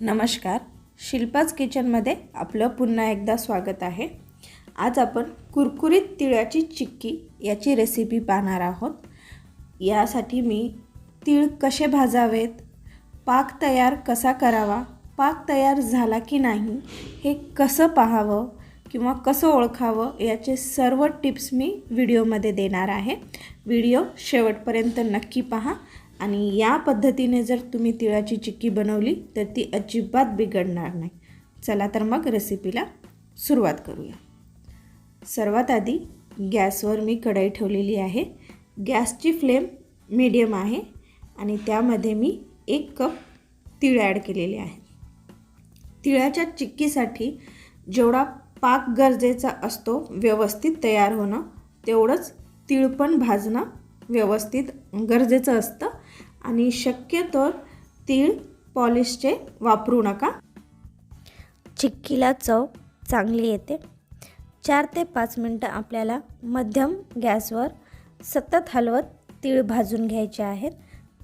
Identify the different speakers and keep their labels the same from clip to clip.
Speaker 1: नमस्कार. शिल्पाच किचनमध्ये आपलं पुन्हा एकदा स्वागत आहे. आज आपण कुरकुरीत तिळाची चिक्की याची रेसिपी पाहणार आहोत. यासाठी मी तीळ कसे भाजावेत पाक तयार कसा करावा पाक तयार झाला की नाही हे कसं पाहावं किंवा कसं ओळखावं याचे सर्व टिप्स मी व्हिडिओमध्ये देणार आहे. व्हिडिओ शेवटपर्यंत नक्की पहा. आणि या पद्धतीने जर तुम्ही तिळाची चिक्की बनवली तर ती अजिबात बिघडणार नाही. चला तर मग रेसिपीला सुरुवात करूया. सर्वात आधी गॅसवर मी कढई ठेवलेली आहे. गॅसची फ्लेम मीडियम आहे आणि त्यामध्ये मी एक कप तीळ ॲड केलेले आहे. तिळाच्या चिक्कीसाठी जेवढा पाक गरजेचा असतो व्यवस्थित तयार होणं तेवढंच तीळ पण भाजणं व्यवस्थित गरजेचं असतं. आणि शक्यतो तीळ पॉलिशचे वापरू नका.
Speaker 2: चिक्कीला चव चांगली येते. चार ते पाच मिनटं आपल्याला मध्यम गॅसवर सतत हलवत तीळ भाजून घ्यायचे आहेत.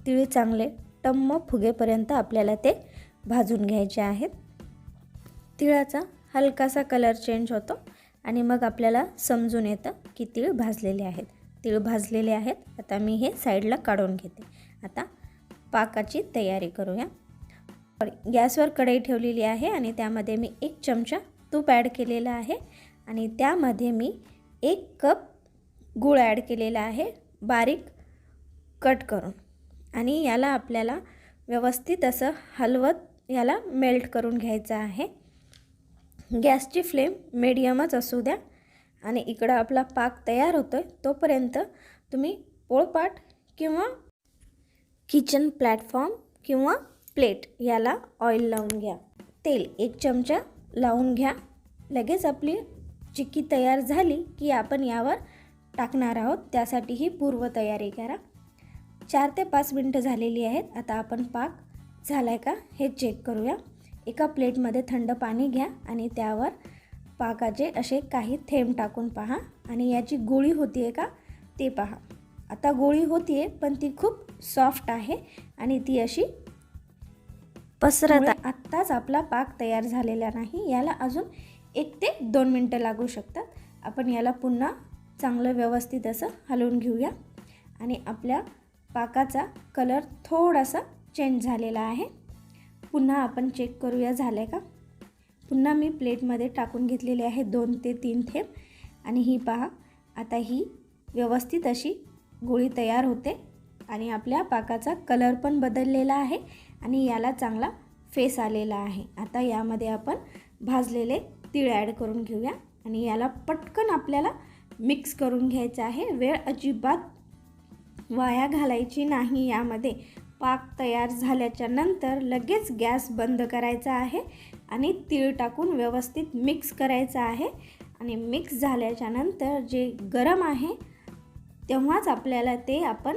Speaker 2: तीळ चांगले टम्म फुगेपर्यंत आपल्याला ते भाजून घ्यायचे आहेत. तिळाचा हलकासा कलर चेंज होतो आणि मग आपल्याला समजून येतं की तीळ भाजलेले आहेत. तीळ भाजलेले आहेत. आता मी हे साईडला काढून घेते. आता पाकाची तयारी करूया. गॅसवर कढई ठेवलेली आहे आणि त्यामध्ये मी एक चमचा तूप ॲड केलेला आहे आणि त्यामध्ये मी एक कप गूळ ॲड केलेला आहे बारीक कट करून. आणि याला आपल्याला व्यवस्थित असं हलवत याला मेल्ट करून घ्यायचं आहे. गॅसची फ्लेम मीडियमच असू द्या. आणि इकडं आपला पाक तयार होतो आहे तोपर्यंत तुम्ही पोळपाट किंवा किचन प्लॅटफॉर्म किंवा प्लेट याला ऑइल लावून घ्या. तेल एक चमचा लावून घ्या. लगेच आपली चिक्की तयार झाली की आपण यावर टाकणार आहोत. त्यासाठी ही पूर्वतयारी करा. चार ते पाच मिनटं झालेली आहेत. आता आपण पाक झाला आहे का हे चेक करूया. एका प्लेटमध्ये थंड पाणी घ्या आणि त्यावर पाकाचे असे काही थेंब टाकून पहा. आणि याची गोळी होती आहे का ते पहा. आता गोळी होती आहे पण ती खूप सॉफ्ट आहे आणि ती अशी पसरत आत्ताच आपला पाक तयार झालेला नाही. याला अजून एक ते दोन मिनटं लागू शकतात. आपण याला पुन्हा चांगलं व्यवस्थित असं हलवून घेऊया. आणि आपल्या पाकाचा कलर थोडासा चेंज झालेला आहे. पुन्हा आपण चेक करूया झालं आहे का? पुन्हा मी प्लेटमध्ये टाकून घेतलेले आहे दोन ते तीन थेंब. आणि ही पहा आता ही व्यवस्थित अशी गोळी तयार होते आणि आपल्या पाकाचा कलर पण बदललेला आहे आणि याला चांगला फेस आलेला आहे. आता यामध्ये आपण भाजलेले तीळ ॲड करून घेऊया आणि याला पटकन आपल्याला मिक्स करून घ्यायचं आहे. वेळ अजिबात वाया घालायची नाही. यामध्ये पाक तयार झाल्याच्यानंतर लगेच गॅस बंद करायचा आहे आणि तीळ टाकून व्यवस्थित मिक्स करायचं आहे. आणि मिक्स झाल्याच्यानंतर जे गरम आहे तेव्हाच आपल्याला ते आपण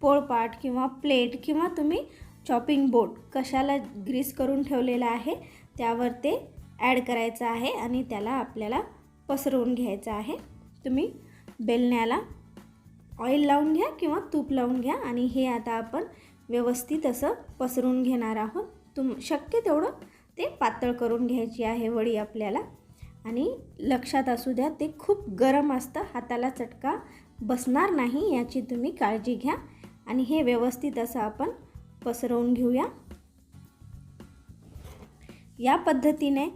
Speaker 2: पोळपाट किंवा प्लेट किंवा तुम्ही चॉपिंग बोर्ड कशाला ग्रीस करून ठेवलेलं आहे त्यावर ते ॲड करायचं आहे आणि त्याला आपल्याला पसरवून घ्यायचं आहे. तुम्ही बेलण्याला ऑइल लावून घ्या किंवा तूप लावून घ्या आणि हे आता आपण व्यवस्थित असं पसरून घेणार आहोत. तुम शक्य तेवढं ते पातळ करून घ्यायची आहे वडी आपल्याला. आणि लक्षात असू द्या ते खूप गरम असतं हाताला चटका बसणार नाही याची तुम्ही काळजी घ्या. आणि हे व्यवस्थित असं आपण पसरवून घेऊया. या पद्धतीने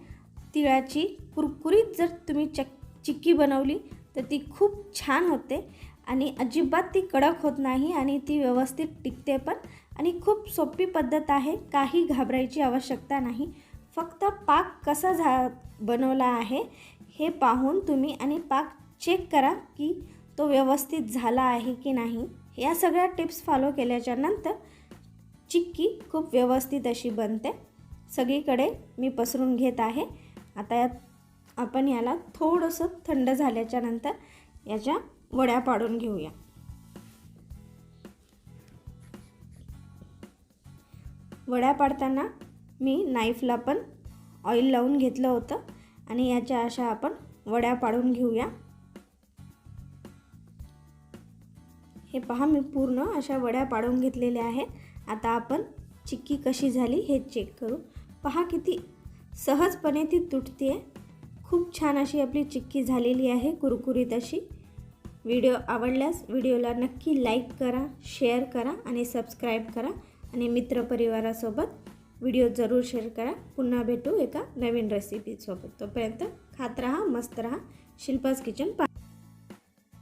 Speaker 2: तिळाची कुरकुरीत जर तुम्ही चक चिक्की बनवली तर ती खूप छान होते आणि अजिबात ती कडक होत नाही आणि ती व्यवस्थित टिकते पण. आणि खूप सोपी पद्धत आहे काही घाबरायची आवश्यकता नाही. फक्त पाक कसा झा बनवला आहे हे पाहून तुम्ही आणि पाक चेक करा की तो व्यवस्थित झाला आहे की नाही. या सगळ्या टिप्स फॉलो केल्याच्यानंतर चिक्की खूप व्यवस्थित अशी बनते. सगळीकडे मी पसरून घेत आहे. आता यात आपण याला थोडंसं थंड झाल्याच्यानंतर याच्या वड्या पाडून घेऊया. वड्या पाडताना मी नाईफला पण ऑइल लावून घेतलं होतं. आणि याच्या अशा आपण वड्या पाडून घेऊया. हे पहा मी पूर्ण अशा वड्या पाडून घेतलेल्या आहेत. आता आपण चिक्की कशी झाली हे चेक करू. पहा किती सहजपणे ती तुटते खूप छान अशी आपली चिक्की झालेली आहे कुरकुरीत अशी. व्हिडिओ आवडल्यास व्हिडिओला नक्की लाईक करा शेअर करा आणि सबस्क्राईब करा. आणि मित्रपरिवारासोबत व्हिडिओ जरूर शेअर करा. पुन्हा भेटू एका नवीन रेसिपीसोबत तोपर्यंत खात राहा मस्त राहा. शिल्पास किचन पा